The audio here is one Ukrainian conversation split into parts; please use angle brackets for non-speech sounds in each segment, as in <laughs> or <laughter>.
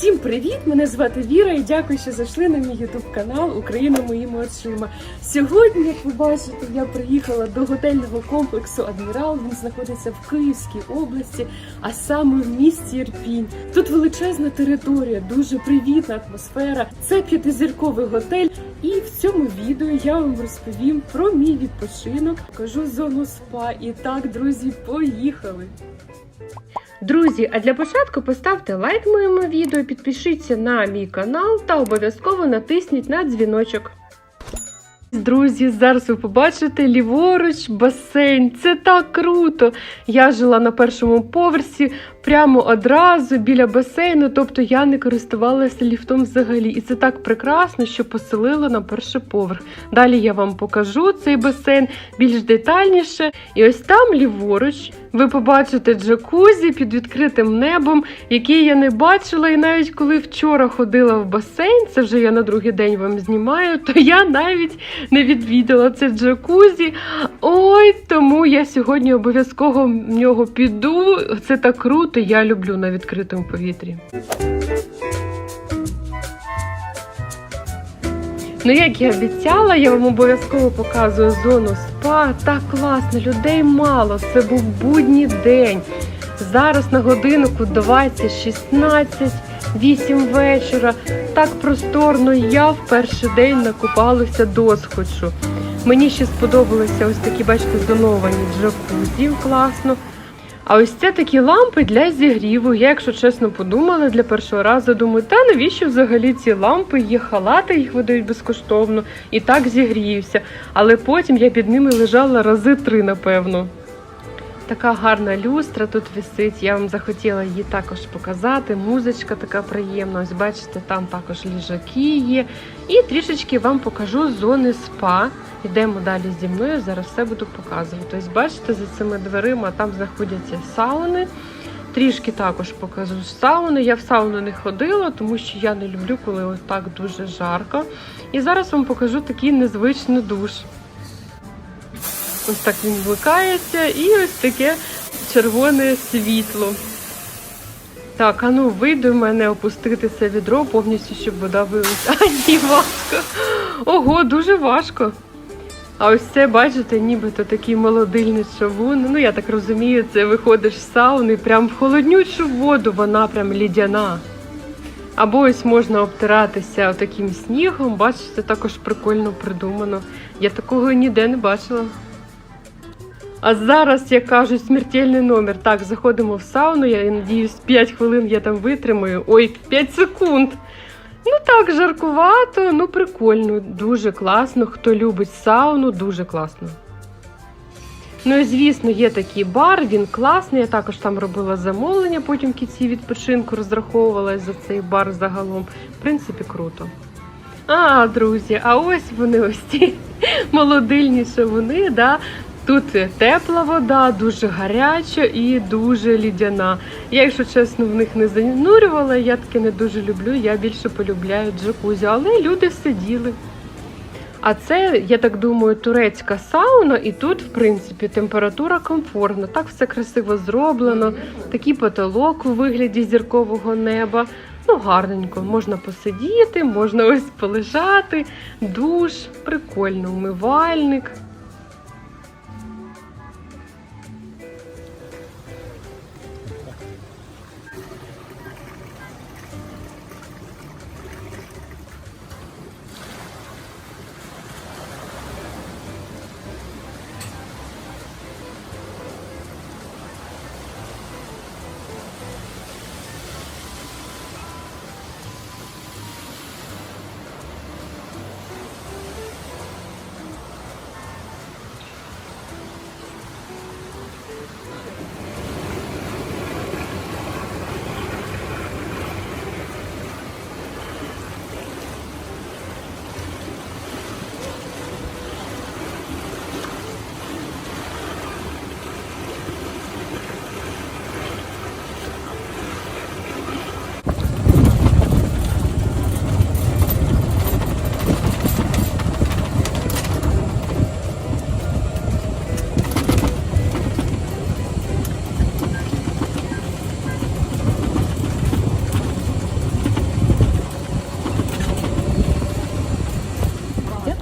Всім привіт! Мене звати Віра і дякую, що зайшли на мій ютуб канал Україна моїми очима. Сьогодні, як ви бачите, я приїхала до готельного комплексу Адмірал. Він знаходиться в Київській області, а саме в місті Ірпінь. Тут величезна територія, дуже привітна атмосфера. Це п'ятизірковий готель. І в цьому відео я вам розповім про мій відпочинок, покажу зону спа. І так, друзі, поїхали! Друзі, а для початку поставте лайк моєму відео, підпишіться на мій канал та обов'язково натисніть на дзвіночок. Друзі, зараз ви побачите ліворуч басейн. Це так круто! Я жила на першому поверсі прямо одразу біля басейну, тобто я не користувалася ліфтом взагалі. І це так прекрасно, що поселило на перший поверх. Далі я вам покажу цей басейн більш детальніше. І ось там ліворуч ви побачите джакузі під відкритим небом, який я не бачила. І навіть коли вчора ходила в басейн, це вже я на другий день вам знімаю, то я навіть не відвідала це джакузі. Ой, тому я сьогодні обов'язково в нього піду. Це так круто, я люблю на відкритому повітрі. Ну, як я обіцяла, я вам обов'язково показую зону спа. Так класно, людей мало. Це був будній день. Зараз на годиннику 20.16, 8 вечора. Так просторно. Я в перший день накупалася досхочу. Мені ще сподобалися ось такі, бачите, зоновані джакузі, класно. А ось це такі лампи для зігріву. Я, якщо чесно, подумала для першого разу, думаю, та навіщо взагалі ці лампи? Є халати, їх видають безкоштовно, і так зігріюся. Але потім я під ними лежала рази три, напевно. Така гарна люстра тут висить. Я вам захотіла її також показати. Музичка така приємна. Ось бачите, там також ліжаки є. І трішечки вам покажу зони спа. Йдемо далі зі мною, зараз все буду показувати. Ось бачите, за цими дверима там знаходяться сауни. Трішки також покажу сауни. Я в сауну не ходила, тому що я не люблю, коли ось так дуже жарко. І зараз вам покажу такий незвичний душ. Ось так він вмикається, і ось таке червоне світло. Так, а ну вийду в мене опустити це відро повністю, щоб вода вилилася. А <laughs> ні, важко. Ого, дуже важко. А ось це, бачите, нібито такий молодильний човун. Ну, я так розумію, це виходиш з сауни, прям в холоднючу воду, вона прям лідяна. Або ось можна обтиратися таким снігом. Бачите, також прикольно придумано. Я такого ніде не бачила. А зараз, як кажуть, смертельний номер. Так, заходимо в сауну. Я надіюсь, 5 хвилин я там витримаю. Ой, 5 секунд. Ну так, жаркувато, ну прикольно, дуже класно. Хто любить сауну, дуже класно. Ну і звісно, є такий бар, він класний. Я також там робила замовлення, потім в кінці відпочинку розраховувалась за цей бар загалом. В принципі, круто. А, друзі, а ось вони ось ці <laughs> молодильні шавуни, да. Тут тепла вода, дуже гаряча і дуже лідяна. Я, якщо чесно, в них не занурювала, я таке не дуже люблю. Я більше полюбляю джакузі, але люди сиділи. А це, я так думаю, турецька сауна, і тут, в принципі, температура комфортна. Так все красиво зроблено. Такий потолок у вигляді зіркового неба. Ну, гарненько, можна посидіти, можна ось полежати, душ, прикольно, умивальник.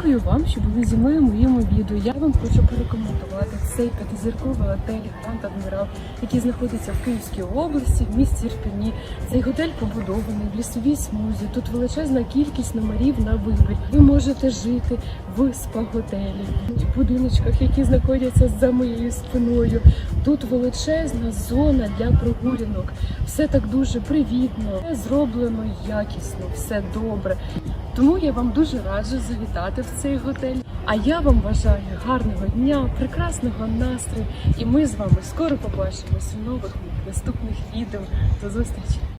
Нагадую вам, що були зі мною моєму відео. Я вам хочу порекомендувати цей п'ятизірковий готель Гранд Адмірал, який знаходиться в Київській області, в місті Ірпіні. Цей готель побудований в лісовій смузі. Тут величезна кількість номерів на вибір. Ви можете жити в спа-готелі, в будиночках, які знаходяться за моєю спиною. Тут величезна зона для прогулянок. Все так дуже привітно, все зроблено якісно, все добре. Тому я вам дуже раджу завітати в цей готель. А я вам бажаю гарного дня, прекрасного настрою, і ми з вами скоро побачимось у нових наступних відео. До зустрічі!